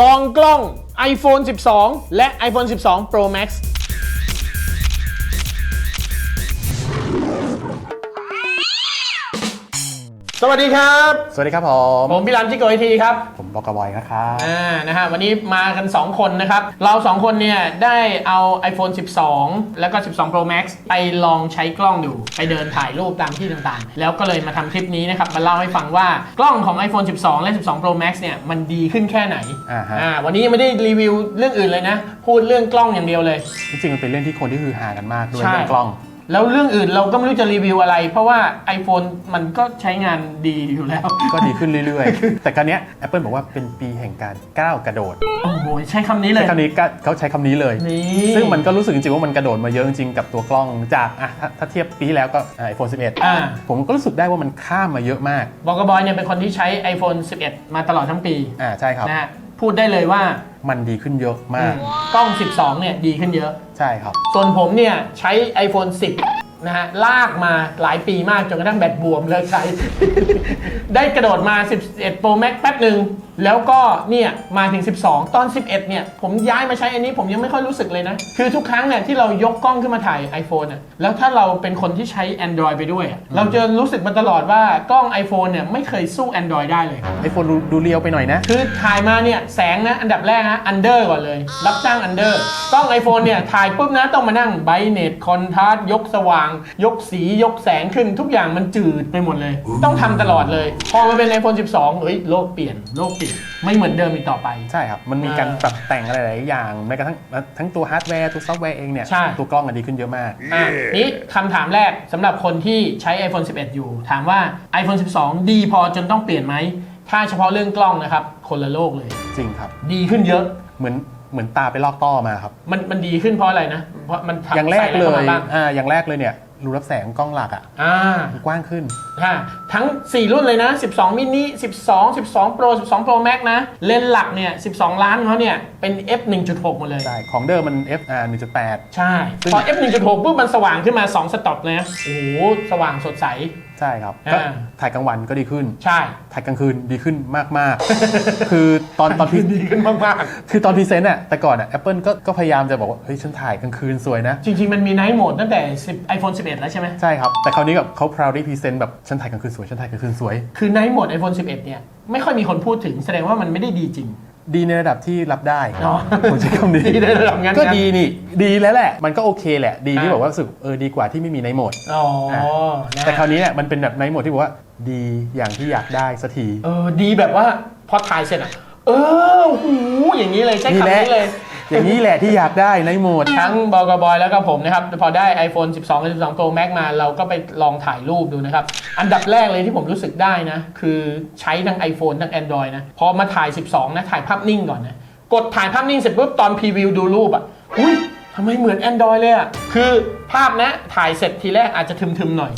ลองกล้อง iPhone 12 และ iPhone 12 Pro Max สวัสดีครับ สวัสดีครับผม ผมพี่รันที่โกไอทีครับ ผมบอกกบอยนะครับอ่านะฮะวันนี้มากัน 2 คนนะครับ เรา 2 คนเนี่ยได้เอา iPhone 12 แล้วก็ 12 Pro Max ไปลองใช้กล้องดูไปเดินถ่ายรูปตามที่ต่างๆ แล้วก็เลยมาทำคลิปนี้นะครับ มาเล่าให้ฟังว่ากล้องของ iPhone 12 และ 12 Pro Max เนี่ยมันดีขึ้นแค่ไหนอ่าฮะ อ่าวันนี้ยังไม่ได้รีวิวเรื่องอื่นเลยนะ พูดเรื่องกล้องอย่างเดียวเลย จริงๆมันเป็นเรื่องที่คนที่ฮือฮากันมากด้วยใช่ เรื่องกล้อง แล้วเรื่องอื่นเราก็ไม่รู้จะรีวิวอะไร เพราะว่า iPhone มันก็ใช้งานดีอยู่แล้ว ก็ดีขึ้นเรื่อยๆ แต่การเนี้ย Apple บอกว่าเป็นปีแห่งการก้าวกระโดดโอ้โหใช้คำนี้เลใช้ย คำนี้ก็เขาใช้คำนี้เลย นี่ ซึ่งมันก็รู้สึกจริงๆว่ามันกระโดดมาเยอะจริงๆกับตัวกล้องจากอะถ้าถ้าเทียบปีที่แล้วก็ไอโฟน11 อ่าผมก็รู้สึกได้ว่ามันข้ามมาเยอะมาก บอกกบอยเนี่ยเป็นคนที่ใช้ iPhone 11 มาตลอดทั้งปีอ่าใช่ครับ นะฮะ พูดได้เลยว่ามันดีขึ้นเยอะมาก กล้อง 12 เนี่ยดีขึ้นเยอะ ใช่ครับ ส่วนผมเนี่ยใช้ iPhone 10 นะฮะ ลากมาหลายปีมากจนกระทั่งแบตบวมเลิกใช้ ได้กระโดดมา 11 Pro Max แป๊บหนึ่งแล้วก็เนี่ยมาถึง 12 ตอน 11 เนี่ย ผมย้ายมาใช้อันนี้ผมยังไม่ค่อยรู้สึกเลยนะ คือทุกครั้งเนี่ยที่เรายกกล้องขึ้นมาถ่าย iPhone อะแล้วถ้าเราเป็นคนที่ใช้ Android ไปด้วยอะเราจะรู้สึกมาตลอดว่ากล้อง iPhone เนี่ยไม่เคยสู้ Android ได้เลยไอโฟนดูเรียวไปหน่อยนะ คือถ่ายมาเนี่ยแสงนะ อันดับแรกนะอันเดอร์ก่อนเลย รับจ้างอันเดอร์กล้อง iPhone เนี่ยถ่ายปุ๊บนะต้องมานั่งไบเนตคอนทราสยกสว่าง ยกสียกแสงขึ้นทุกอย่างมันจืดไปหมดเลย ต้องทำตลอดเลย พอมาเป็น iPhone 12เฮ้ยโลกเปลี่ยนโลกเปลี่ยนไม่เหมือนเดิมอีกต่อไป ใช่ครับ มันมีการอ่าปรับแต่งอะไรหลายๆอย่างแม้กระทั่งทั้งตัวฮาร์ดแวร์ตัวซอฟต์แวร์เองเนี่ย ใช่ ตัวกล้องอะดีขึ้นเยอะมาก อะนี่คำถามแรกสำหรับคนที่ใช้ iPhone 11 อยู่ ถามว่า iPhone 12 ดีพอจนต้องเปลี่ยนไหม ถ้าเฉพาะเรื่องกล้องนะครับ คนละโลกเลย จริงครับ ดีขึ้นเยอะ เหมือนเหมือนตาไปลอกต้อมาครับ มันมันดีขึ้นเพราะอะไรนะ เพราะมันทำอย่างแรกใส่ะเลข้าย มาบ้าง อ่า อย่างแรกเลยเนี่ย รูรับแสงกล้องหลักอะอ่ามันกว้างขึ้นฮะทั้ง 4 รุ่นเลยนะ 12 มินิ 12 12 Pro 12 Pro Max นะ เลนส์หลักเนี่ย 12 ล้านของเขาเนี่ย เป็น f 1.6หมดเลย ใช่ ของเดิมมัน f อ่า1.8 ใช่ซึ่งพอ f 1.6ปุ๊บมันสว่างขึ้นมา 2 สต็อปเลยนะโอ้โห สว่างสดใสใช่ครับอ่าก็ถ่ายกลางวันก็ดีขึ้น ใช่ถ่ายกลางคืนดีขึ้นมาก ๆ คือตอนตอนพี่ดีขึ้นมากคือตอนพรีเซนต์อะแต่ก่อนอะ Apple ก็ก็พยายามจะบอกว่า เฮ้ย ฉันถ่ายกลางคืนสวยนะ ๆ จริง ๆ มันมี Night Mode ตั้งแต่10 iPhone 11 แล้วใช่ไหม ใช่ครับ แต่คราวนี้แบบเขา proudly present แบบ ฉันถ่ายกลางคืนสวย ฉันถ่ายกลางคืนสวย คือ Night Mode iPhone 11 เนี่ย ไม่ค่อยมีคนพูดถึงแสดงว่ามันไม่ได้ดีจริง ดีในระดับที่รับได้เนาะผมใช้คำนี้ดีในระดับงั้นก็ดีนี่ ดีแล้วแหละ มันก็โอเคแหละ ดีที่อ่าบอกว่ารู้สึกเออดีกว่าที่ไม่มีในโหมดอ๋อนะแต่คราวนี้เนี่ยมันเป็นแบบในโหมดที่บอกว่า ดีอย่างที่อยากได้สักทีเออดีแบบว่าพอถ่ายเสร็จอะเออหูอย่างนี้เลยใช้นี่คำแหละนี้เลย อย่างนี้แหละที่อยากได้ในโหมด ทั้งบกบอยแล้วก็ผมนะครับ พอได้ iPhone 12กับ12 Pro Max มาเราก็ไปลองถ่ายรูปดูนะครับ อันดับแรกเลยที่ผมรู้สึกได้นะ คือใช้ทั้ง iPhone ทั้ง Android นะ พอมาถ่าย 12 นะ ถ่ายภาพนิ่งก่อนนะ กดถ่ายภาพนิ่งเสร็จปุ๊บตอนพรีวิวดูรูปอะอุ้ยทำไมเหมือน Android เลยอะคือภาพนะถ่ายเสร็จทีแรกอาจจะทึมๆหน่อย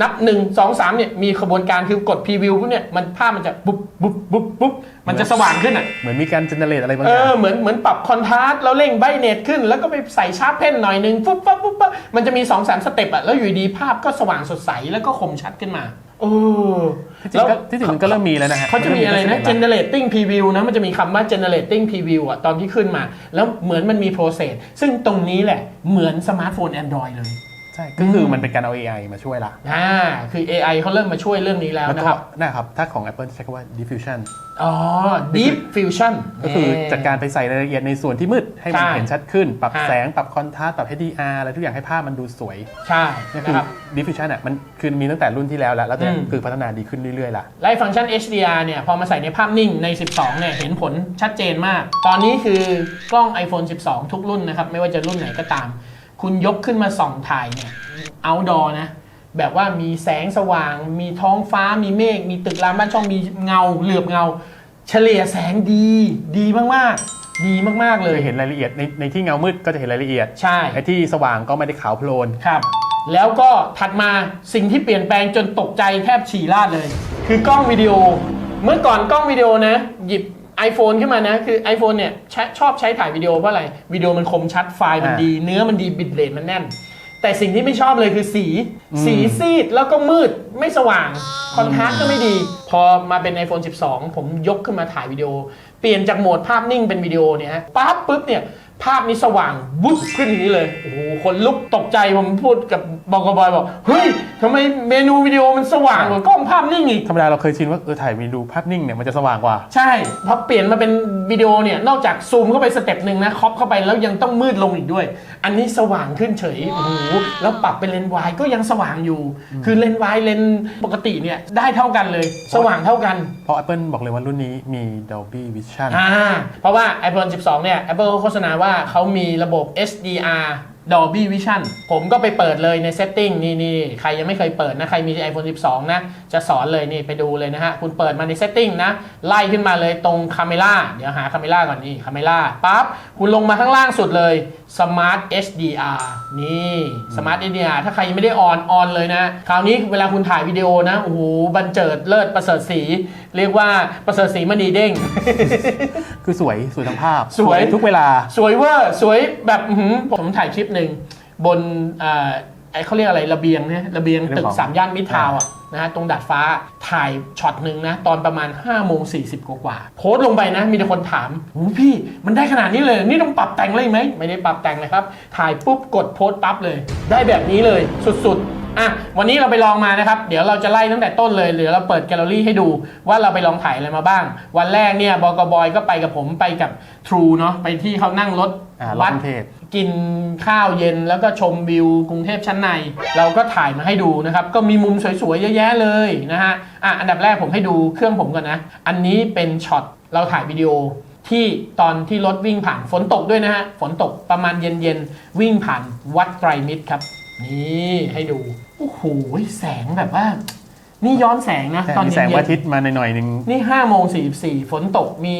นับ1 2 3เนี่ยมีขบวนการคือกดพรีวิวปุ๊บเนี่ยมันภาพมันจะปุ๊บปุ๊บปุ๊บปุ๊บมันจะสว่างขึ้นอะเหมือนมีการเจเนเรตอะไรบางเออย่างอเหมือนเหมือนปรับคอนทราสต์แล้วเร่งไบเนตขึ้น แล้วก็ไปใส่ชาร์ปเพนหน่อยหนึ่งปุ๊บปั๊บปุ๊บปั๊บมันจะมี2อสามสเต็ปอะแล้วอยู่ดีภาพก็สว่างสดใสแล้วก็คมชัดขึ้นมาเออที่จริงก็ที่จริงมันก็เริ่มมีแล้วนะฮะเขาจะมีอะไรนะเริ่มมี generating preview นะมันจะมีคำว่า generating preview อะตอนที่ขึ้นมา แล้วเหมือนมันมี process ซึ่งตรงนี้แหละเหมือนสมาร์ทโฟน Android เลย ใช่ก็คือมันเป็นการเอา AI มาช่วยละอ่าคือ AI เขาเริ่มมาช่วยเรื่องนี้แล้วแล้วนะก็ครับนะครับถ้าของ Apple ใช้คำว่า diffusion อ๋อ deep fusion ก็คือจัดการไปใส่รายละเอียดในส่วนที่มืดให้มันใช่เห็นชัดขึ้น ปรับใช่แสง ปรับคอนทราสต์ปรับ HDR อะไรทุกอย่างให้ภาพมันดูสวย ใช่นี่นะคือครับ diffusion อะมันคือมีตั้งแต่รุ่นที่แล้วแล้วแล้วตอนนี้อืมคือพัฒนาดีขึ้นเรื่อยๆล่ะไล่ฟังก์ชัน HDR เนี่ยพอมาใส่ในภาพนิ่งใน 12 เนี่ยเห็นผลชัดเจนมาก ตอนนี้คือกล้อง iPhone 12 ทุกรุ่นนะครับไม่ว่าจะรุ่นไหนก็ตาม คุณยกขึ้นมาส่องถ่ายเนี่ย outdoor นะ แบบว่ามีแสงสว่าง มีท้องฟ้ามีเมฆมีตึกรามบ้านช่องมีเงาเหลือบเงา เฉลี่ยแสงดี ดีมากๆ ดีมากๆเลเลยยเห็นรายละเอียดในในที่เงามืดก็จะเห็นรายละเอียดใช่ ไอ้ที่สว่างก็ไม่ได้ขาวโพลน ครับ แล้วก็ถัดมาสิ่งที่เปลี่ยนแปลงจนตกใจแทบฉี่ราดเลย คือกล้องวิดีโอ เมื่อก่อนกล้องวิดีโอนะ หยิบ iPhone ขึ้นมานะ คือ iPhone เนี่ยใช้ชอบใช้ถ่ายวิดีโอเพราะอะไรวิดีโอมันคมชัดไฟล์มันอ่าดี เนื้อมันดีบิตเรทมันแน่น แต่สิ่งที่ไม่ชอบเลยคือสี สีซีดแล้วก็มืดไม่สว่าง คอนทราสต์ก็ไม่ดี พอมาเป็น iPhone 12 ผมยกขึ้นมาถ่ายวิดีโอ เปลี่ยนจากโหมดภาพนิ่งเป็นวิดีโอเนี่ยฮะปั๊บปุ๊บเนี่ย ภาพนี้สว่างวุบขึ้นอย่างนี้เลย โอ้โห คนลุกตกใจผมพูดกับบอกบอยบอก เฮ้ยทำไมเมนูวิดีโอมันสว่างกว่ากล้องภาพนิ่งอีก ธรรมดาเราเคยชินว่าเออถ่ายวีดูภาพนิ่งเนี่ยมันจะสว่างกว่า ใช่พอเปลี่ยนมาเป็นวิดีโอเนี่ย นอกจากซูมเข้าไปสเต็ปหนึ่งนะครอปเข้าไปแล้วยังต้องมืดลงอีกด้วย อันนี้สว่างขึ้นเฉย โอ้โห แล้วปรับเป็นเลนส์วายก็ยังสว่างอยู่ คือเลนส์วายเลนส์ปกติเนี่ยได้เท่ากันเลย สว่างเท่ากัน เพราะ Apple บอกเลยว่ารุ่นนี้มี Dolby Vision อ่าเพราะว่า iPhone 12 เนี่ย Apple โฆษณาว่าาเขามีระบบ HDR Dolby Vision ผมก็ไปเปิดเลยใน Setting นี่นี่ใครยังไม่เคยเปิดนะ ใครมี iPhone 12 นะ จะสอนเลยนี่ไปดูเลยนะฮะ คุณเปิดมาใน Setting นะ ไล่ขึ้นมาเลยตรง Camera เดี๋ยวหา Camera ก่อนนี่ Camera ปั๊บ คุณลงมาข้างล่างสุดเลย Smart HDR นี่ Smart HDR ถ้าใครยังไม่ได้ออนออนเลยนะ คราวนี้เวลาคุณถ่ายวิดีโอนะ โอ้โห บันเจิดเลิศประเสริฐสี เรียกว่าประเสริฐสีมณีเด้งคือสวยสวยทั้งภาพสวย ทุกเวลา สวยเวอร์สวยแบบอื้อหือผมถ่ายคลิปหนึ่งบนอ่าไอ้เขาเรียกอะไรระเบียงเนี่ยระเบียงตึกเรื่องของสามย่านมิตรทาวน์อะนะฮะตรงดาดฟ้าถ่ายช็อตหนึ่งนะตอนประมาณ5้าโมงสีกว่าๆโพสต์ลงไปนะมีแต่คนถามโอ้พี่มันได้ขนาดนี้เลย นี่ต้องปรับแต่งอะไรไหมไม่ได้ปรับแต่งเลยครับ ถ่ายปุ๊บกดโพสต์ปั๊บเลย ได้แบบนี้เลยสุดๆ อะวันนี้เราไปลองมานะครับ เดี๋ยวเราจะไล่ตั้งแต่ต้นเลยเดี๋ยวเราเปิดแกลเลอรี่ให้ดูว่าเราไปลองถ่ายอะไรมาบ้าง วันแรกเนี่ยบอกบอยก็ไปกับผมไปกับ True เนาะไปที่เขานั่งรถอ่ารถวัด กรุงเทพ กินข้าวเย็นแล้วก็ชมวิวกรุงเทพชั้นใน เราก็ถ่ายมาให้ดูนะครับ ก็มีมุมสวยๆเยอะแยะเลยนะฮะอะอันดับแรกผมให้ดูเครื่องผมก่อนนะ อันนี้เป็นช็อตเราถ่ายวิดีโอที่ตอนที่รถวิ่งผ่านฝนตกด้วยนะฮะฝนตกประมาณเย็นๆวิ่งผ่านวัดไตรมิตรครับ นี่ให้ดู โอ้โหแสงแบบว่า นี่ย้อนแสงนะแต่ตอนมีเย็แสงพระนอาทิตย์มาหน่อยๆหนึงๆนี่5โมง44ฝนตกมี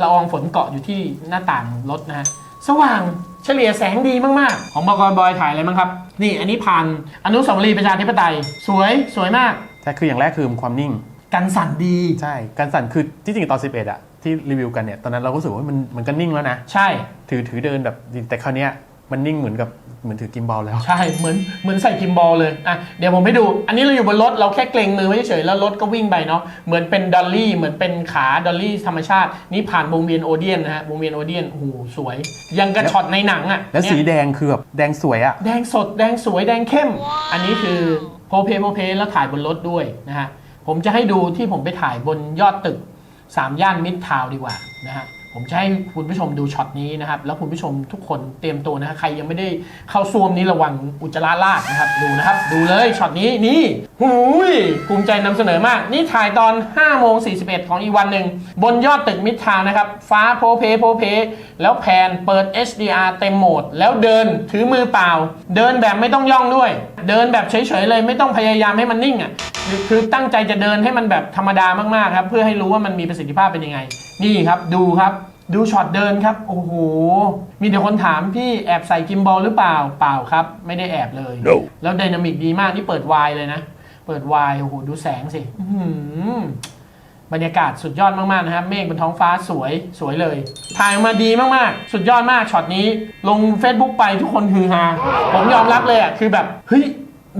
ละอองฝนเกาะอยู่ที่หน้าต่างรถนะฮะสว่างเฉลี่ยแสงดีมากๆ ของบกบอยถ่ายอะไรมั้งครับ นี่อันนี้ผ่านอนุสาวรีย์ประชาธิปไตย สวยสวยมาก ใช่คืออย่างแรกคือความนิ่ง กันสั่นดี ใช่ การสั่นคือที่จริงตอน 11อะที่รีวิวกันเนี่ย ตอนนั้นเราก็รู้สึกว่ามันมันก็นิ่งแล้วนะ ใช่ ถือถือเดินแบบแต่คราวเนี้ย มันนิ่งเหมือนกับเหมือนถือกิมบอลแล้ว ใช่เหมือนเหมือนใส่กิมบอลเลยอะเดี๋ยวผมให้ดู อันนี้เราอยู่บนรถเราแค่เกรงมือไว้เฉยๆแล้วรถก็วิ่งไปเนาะเหมือนเป็นดอลลี่เหมือนเป็นขาดอลลี่ธรรมชาติ นี่ผ่านวงเวียนโอเดียนนะฮะวงเวียนโอเดียนโอ้โหสวย ยังกระช็อตในหนังอะแล้วเนี่ยสีแดงคือแบบแดงสวยอะแดงสดแดงสวยแดงเข้ม อันนี้คือโพเพโพเพแล้วถ่ายบนรถด้วยนะฮะผมจะให้ดูที่ผมไปถ่ายบนยอดตึก3ย่านมิดทาวน์ดีกว่านะฮะ ผมจะให้คุณผู้ชมดูช็อตนี้นะครับ แล้วคุณผู้ชมทุกคนเตรียมตัวนะฮะใครยังไม่ได้เข้าซ่วมนี้ระวังอุจจาระลาดนะครับ ดูนะครับ ดูเลยช็อตนี้นี่หูยภูมิใจนำเสนอมาก นี่ถ่ายตอน5โมง41 ของอีกวันหนึ่ง บนยอดตึกมิดทาวน์นะครับ ฟ้าโพเพโพเพ แล้วแพนเปิด HDR เต็มโหมด แล้วเดินถือมือเปล่า เดินแบบไม่ต้องย่องด้วย เดินแบบเฉยๆเลยไม่ต้องพยายามให้มันนิ่งอะคือคือตั้งใจจะเดินให้มันแบบธรรมดามากๆครับ เพื่อให้รู้ว่ามันมีประสิทธิภาพเป็นยังไง นี่ครับดูครับดูช็อตเดินครับ โอ้โห มีแต่คนถามพี่แอบใส่กิมบอลหรือเปล่าเปล่าครับ ไม่ได้แอบเลยแล้วไดนามิกดีมากนี่เปิดวายเลยนะ เปิดวายโอ้โหดูแสงสิอื้อหือ บรรยากาศสุดยอดมากๆนะครับเมฆบนท้องฟ้าสวยสวยเลย ถ่ายออกมาดีมากๆ สุดยอดมากช็อตนี้ ลง Facebook ไปทุกคนฮือฮาผมยอมรับเลยอะคือแบบเฮ้ย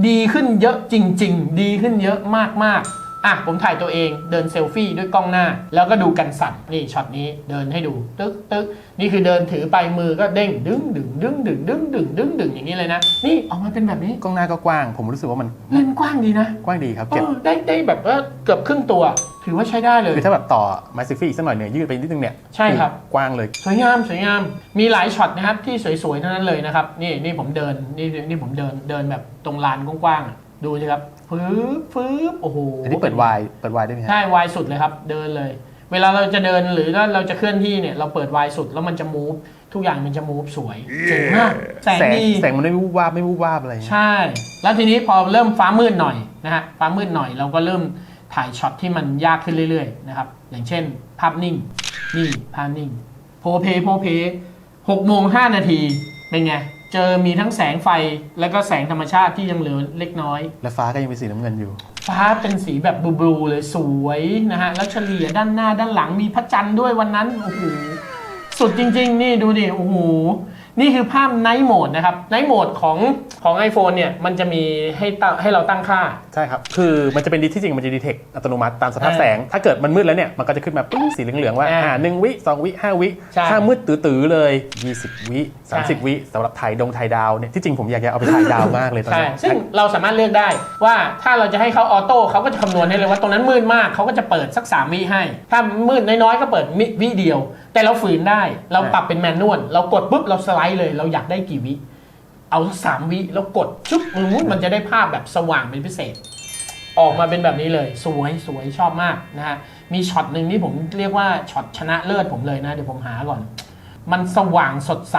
ดีขึ้นเยอะจริง ๆ ดีขึ้นเยอะมากๆ อะผมถ่ายตัวเองเดินเซลฟี่ด้วยกล้องหน้า แล้วก็ดูกันสั่นนี่ช็อตนี้เดินให้ดูตึ๊กตึ๊กนี่คือเดินถือไปมือก็เด้งดึงดึงดึงดึงดึงดึงดึงดึงอย่างนี้เลยนะ นี่ออกมาเป็นแบบนี้กล้องหน้าก็กว้าง ผมรู้สึกว่ามันเลนส์กว้างดีนะ กว้างดีครับเอเก็บอได้ได้แบบว่าเกือบครึ่งตัว ถือว่าใช้ได้เลย คือถ้าแบบต่อมาซิฟี่อีกสักหน่อยเนี่ยยืดไปนิดนึงเนี่ยใช่ครับ กว้างเลย สวยงามสวยงามมีหลายช็อตนะครับที่สวยๆทั้งนั้นเลยนะครับนี่นี่ผมเดินนี่นี่ผมเดินเดินแบบตรงลานกว้างๆอะ ดูสิครับฟื้บฟื้บโอ้โหอันนี้เปิดวายเปิดวายได้ไหมฮะใช่วายสุดเลยครับ เดินเลย เวลาเราจะเดินหรือว่าเราจะเคลื่อนที่เนี่ยเราเปิดวายสุดแล้วมันจะมูฟทุกอย่างมันจะมูฟสวยเจ๋งมากแสงแสงดีแสงมันไม่วูบวาบไม่วูบวาบอะไรอย่างเงี้ยใช่ แล้วทีนี้พอเริ่มฟ้ามืดหน่อยนะฮะฟ้ามืดหน่อยเราก็เริ่มถ่ายช็อตที่มันยากขึ้นเรื่อยๆนะครับอย่างเช่น ภาพนิ่งนี่ภาพนิ่งโพเพโพเพหกโมงห้านาทีเป็นไง เจอมีทั้งแสงไฟแล้วก็แสงธรรมชาติที่ยังเหลือเล็กน้อย และฟ้าก็ยังเป็นสีน้ำเงินอยู่ ฟ้าเป็นสีแบบบลูๆเลยสวยนะฮะ แล้วเฉลี่ยด้านหน้าด้านหลังมีพระจันทร์ด้วยวันนั้น โอ้โห สุดจริง ๆ นี่ดูดิ โอ้โห นี่คือภาพ Night Mode นะครับ Night Mode ของ ของ iPhone เนี่ยมันจะมีให้ตั้งให้เราตั้งค่า ใช่ครับ คือมันจะเป็นดีที่จริงมันจะดีเทคอัตโนมัติตามสภาพอ่าแสง ถ้าเกิดมันมืดแล้วเนี่ย มันก็จะขึ้นมาปึ้งสีเหลืองๆว่าอ่า อ่าหนึ่งวิสองวิห้าวิ ใช่ถ้ามืดตื้อๆเลย 20 วิ 30 วิสำหรับถ่ายดงถ่ายดาวเนี่ย ที่จริงผมอยากจะเอาไปถ่ายดาวมากเลยตอนใช่นี้ซึ่งเราสามารถเลือกได้ว่าถ้าเราจะให้เขาออโต้เขาก็จะคำนวณให้เลยว่าตรงนั้นมืดมากเขาก็จะเปิดสัก3วิให้ ถ้ามืดน้อยๆก็เปิดมิวิเดียว แต่เราฝืนได้เราปรับเป็นแมนนวลเรากดปุ๊บเราสไลด์เลย เราอยากได้กี่วิ เอาสามวิแล้วกดชุบมันจะได้ภาพแบบสว่างเป็นพิเศษ ออกมาเป็นแบบนี้เลย สวยสวยชอบมากนะฮะมีช็อตหนึ่งที่ผมเรียกว่าช็อตชนะเลิศผมเลยนะ เดี๋ยวผมหาก่อน มันสว่างสดใส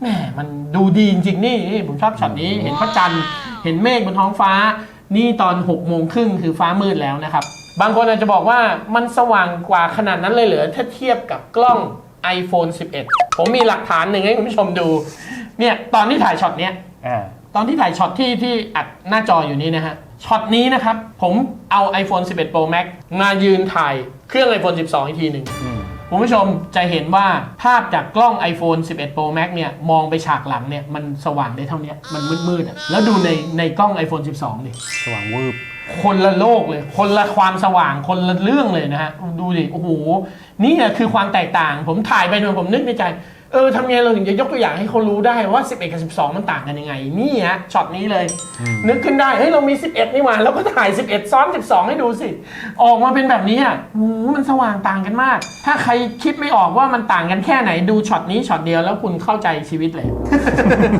แหมมันดูดีจริงๆนี่นี่ผมชอบช็อตนี้เห็นพระจันทร์เห็นเมฆบนท้องฟ้า นี่ตอน6กโมงครึ่งคือฟ้ามืดแล้วนะครับ บางคนอาจจะบอกว่ามันสว่างกว่าขนาดนั้นเลยเหรอถ้าเทียบกับกล้อง iPhone 11 ผมมีหลักฐานหนึ่งให้คุณผู้ชมดู เนี่ยตอนที่ถ่ายช็อตเนี้ยอ่าตอนที่ถ่ายช็อตที่ที่อัดหน้าจออยู่นี้นะฮะช็อตนี้นะครับ ผมเอา iPhone 11 Pro Max มายืนถ่ายเครื่อง iPhone 12 อีกทีหนึ่งอืมคุณผู้ชมจะเห็นว่าภาพจากกล้อง iPhone 11 Pro Max เนี่ยมองไปฉากหลังเนี่ยมันสว่างได้เท่าเนี้ยมันมืดๆอะแล้วดูในในกล้อง iPhone 12ดิ สว่างวืบ คนละโลกเลย คนละความสว่าง คนละเรื่องเลยนะฮะ ดูดิ โอ้โห นี่แหละคือความแตกต่าง ผมถ่ายไปโดยผมนึกในใจ เออทำไงเราถึงจะยกตัวอย่างให้เขารู้ได้ว่า 11 กับ 12 มันต่างกันยังไง นี่ฮะช็อตนี้เลย นึกขึ้นได้ เฮ้ย เรามี 11 นี่หว่าแล้วก็ถ่าย 11 ซ้อน 12 ให้ดูสิ ออกมาเป็นแบบนี้อะโอ้โหมันสว่างต่างกันมาก ถ้าใครคิดไม่ออกว่ามันต่างกันแค่ไหนดูช็อตนี้ช็อตเดียวแล้วคุณเข้าใจชีวิตเลย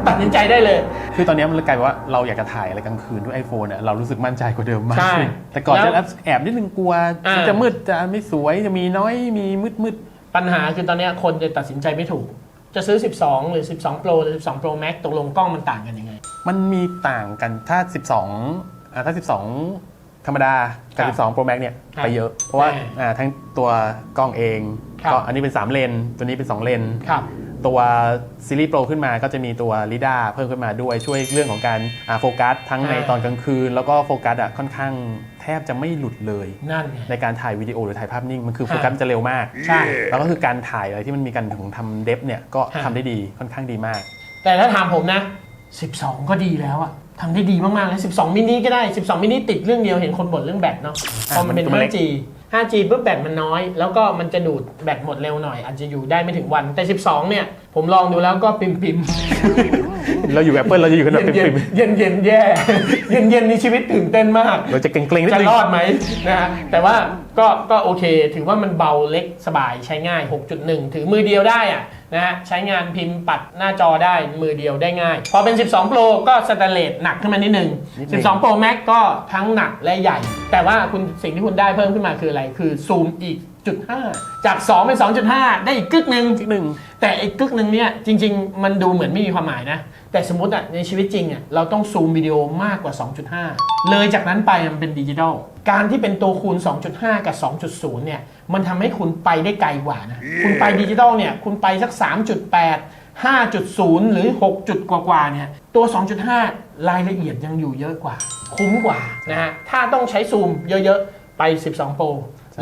ตัดสินใจได้เลย คือตอนนี้มันเลยกลายเป็นว่าเราอยากจะถ่ายอะไรกลางคืนด้วย iPhone เนี่ยเรารู้สึกมั่นใจกว่าเดิมมากใช่ขึ้นแต่ก่อนแล้จะวแอบแอบนิดนึงกลัวอ่า จะมืดจะไม่สวยจะมีน้อยมีมืดมืด ปัญหาคือตอนเนี้ยคนจะตัดสินใจไม่ถูก จะซื้อ 12 หรือ 12 Pro หรือ 12 Pro Max ตกลงกล้องมันต่างกันยังไง มันมีต่างกันถ้า 12อ่าถ้า 12 ธรรมดา กับครับ12 Pro Max เนี่ยครับไปเยอะ เพราะว่าแน่อ่าทั้งตัวกล้องเองครับก็อันนี้เป็น 3 เลน ตัวนี้เป็น 2 เลนครับตัวซีรีส์โปรขึ้นมาก็จะมีตัวลิด้าเพิ่มขึ้นมาด้วยช่วยเรื่องของการอ่าโฟกัสทั้งในอ่าตอนกลางคืน แล้วก็โฟกัสอะค่อนข้างแท บจะไม่หลุดเลย นั่นไง ในการถ่ายวิดีโอหรือถ่ายภาพนิ่ง มันคือฮะโฟกัสมันจะเร็วมาก ใช่แล้วก็คือการถ่ายอะไรที่มันมีการถึงทำเดฟเนี่ยก็ฮะ ทำได้ดีค่อนข้างดีมาก แต่ถ้าถามผมนะ 12 ก็ดีแล้วอะทำได้ดีมากๆเลย12 มินิก็ได้ 12 มินิติดเรื่องเดียวเห็นคนบ่นเรื่องแบตเนาะพอมันเป็น มันตัวเล็ก 5G 5G ปุ๊บแบตมันน้อย แล้วก็มันจะดูดแบตหมดเร็วหน่อย อาจจะอยู่ได้ไม่ถึงวันแต่ 12 เนี่ยผมลองดูแล้วก็ปิมปิมเราอยู่ Apple เราจะอยู่กันแบบเย็นปิ่มเย็นเย็นๆแย่เย็นเย็นๆนี่ชีวิตตื่นเต้นมากๆเราจะเกรงๆนิดจะนึงรอดไหมนะฮะแต่ว่าก็ก็โอเค ถือว่ามันเบาเล็กสบายใช้ง่าย 6.1 ถือมือเดียวได้อะนะฮะใช้งานพิมพ์ปัดหน้าจอได้มือเดียวได้ง่าย พอเป็น 12 Pro ก็สแตนเลสหนักขึ้นมานิดนึง 12 Pro Max ก็ทั้งหนักและใหญ่ แต่ว่าคุณสิ่งที่คุณได้เพิ่มขึ้นมาคืออะไร คือซูมอีก จุด5จาก 2 เป็น 2.5 ได้อีกกึกหนึ่งนิดนึงแต่ไอ้กึกหนึ่งเนี่ยจริง ๆ มันดูเหมือนไม่มีความหมายนะ แต่สมมติอะในชีวิตจริงอะเราต้องซูมวิดีโอมากกว่า 2.5 เลยจากนั้นไปมันเป็นดิจิทัลการที่เป็นตัวคูณ 2.5 กับ 2.0 เนี่ยมันทำให้คุณไปได้ไกลกว่านะคุณไปดิจิทัลเนี่ยคุณไปสัก 3.8 5.0 หรือ6จุดกว่าๆเนี่ยตัว 2.5 รายละเอียดยังอยู่เยอะกว่า คุ้มกว่านะฮะถ้าต้องใช้ซูมเยอะๆ ไป 12 Pro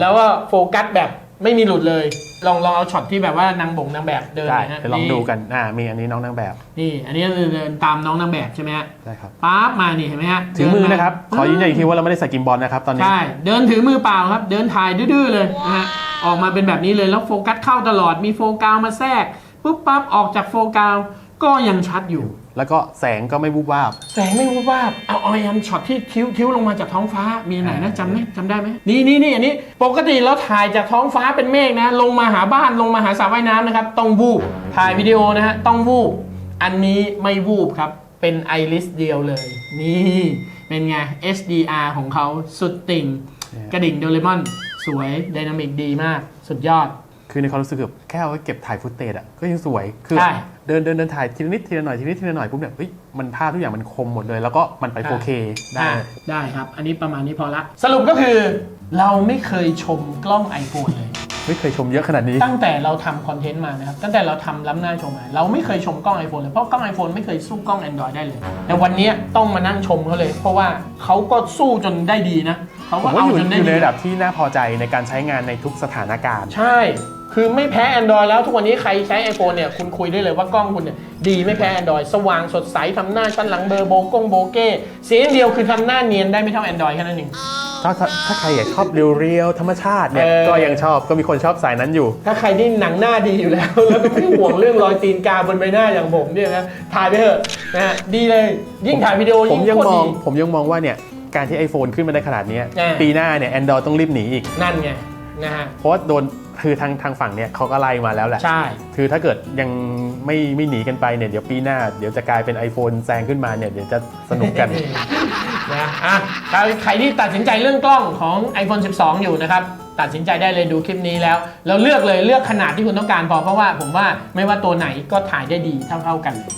แล้วก็โฟกัสแบบไม่มีหลุดเลย ลองลองเอาช็อตที่แบบว่านางบ่งนางแบบเดินได้หน่อยฮะเดี๋ยวลองดูกันอ่ามีอันนี้น้องนางแบบนี่ อันนี้เดินตามน้องนางแบบใช่ไหมฮะได้ครับปั๊บมานี่เห็นไหมฮะถือมือเดิานะครับขอยืนยันอีกทีว่าเราไม่ได้ใส่กิมบอลนะครับตอนนี้ ใช่เดินถือมือเปล่าครับ เดินถ่ายดื้อๆเลยนะฮะออกมาเป็นแบบนี้เลยแล้วโฟกัสเข้าตลอดมีโฟกัสมาแทรกปุ๊บปั๊บออกจากโฟกัสก็ยังชัดอยู่ แล้วก็แสงก็ไม่วูบวาบ แสงไม่วูบวาบเอาเอายันช็อตที่ทิ้วทิ้วลงมาจากท้องฟ้ามีอันไหนนะจำไหมจำได้ไหมนี่นี่นี่อันนี้ปกติเราถ่ายจากท้องฟ้าเป็นเมฆนะ ลงมาหาบ้านลงมาหาสระว่ายน้ำนะครับ ต้องวูบถ่ายวิดีโอนะฮะต้องวูบอันนี้ไม่วูบครับ เป็นไอริสเดียวเลย นี่เป็นไง HDR ของเขาสุดติ่ง กระดิ่งโดเรมอน สวยไดนามิกดีมาก สุดยอด คือในความรู้สึกแบบแค่เอาไว้เก็บถ่ายฟุตเตจอะก็ยังสวยคือใช่ เดินเดินเดินถ่ายทีละนิดทีละหน่อยทีละนิดทีละหน่อยปุ๊บเนี่ยเฮ้ยมันภาพทุกอย่างมันคมหมดเลย แล้วก็มันไป 4K ได้ อะได้ครับ อันนี้ประมาณนี้พอละ สรุปก็คือ เราไม่เคยชมกล้อง iPhone เลย ไม่เคยชมเยอะขนาดนี้ตั้งแต่เราทำคอนเทนต์มานะครับ ตั้งแต่เราทำล้ำหน้าชมมา เราไม่เคยชมกล้อง iPhone เลย เพราะกล้อง iPhone ไม่เคยสู้กล้อง Android ได้เลย แต่วันนี้ต้องมานั่งชมเขาเลย เพราะว่าเขาก็สู้จนได้ดีนะ เขาผก็มว่าเอาอยู่จนได้อยู่ในดีระดับที่น่าพอใจในการใช้งานในทุกสถานการณ์ ใช่ คือไม่แพ้ Android แล้วทุกวันนี้ใครใช้ iPhone เนี่ยคุณคุยได้เลยว่ากล้องคุณเนี่ยดีไม่แพ้ Android สว่างสดใสทำหน้าชั้นหลังเบอร์โบกงโบเก้เสียงเดียวคือทำหน้าเนียนได้ไม่เท่า Android แค่นั้นเอง ถ้าถ้าถ้าใครอยากชอบเรียวๆธรรมชาติเนี่ยเออ ก็ยังชอบก็มีคนชอบสายนั้นอยู่ ถ้าใครที่หนังหน้าดีอยู่แล้ว แล้วก็ไม่ห่วงเรื่องรอยตีนกาบนใบหน้าอย่างผมเนี่ยนะถ่ายไปเถอะนะฮะดีเลยยิ่งถ่ายวิดีโอผมยิ่งยังโคตรมองดี ผมยังมองว่าเนี่ยการที่ iPhone ขึ้นมาได้ขนาดเนี้ยอ่า ปีหน้าเนี่ย Android ต้องรีบหนีอีก นั่นไง นะฮะเพราะว่าโดนคือทางทางฝั่งเนี่ยเขาก็ไล่มาแล้วแหละ ใช่ คือถ้าเกิดยังไม่ไม่หนีกันไปเนี่ยเดี๋ยวปีหน้า เดี๋ยวจะกลายเป็น iPhone แซงขึ้นมาเนี่ยเดี๋ยวจะสนุกกัน นะอะใครใครที่ตัดสินใจเรื่องกล้องของ iPhone 12 อยู่นะครับ ตัดสินใจได้เลยดูคลิปนี้แล้วแล้วเลือกเลยเลือกขนาดที่คุณต้องการพอเพราะว่าผมว่าไม่ว่าตัวไหนก็ถ่ายได้ดีเท่าๆกันเลย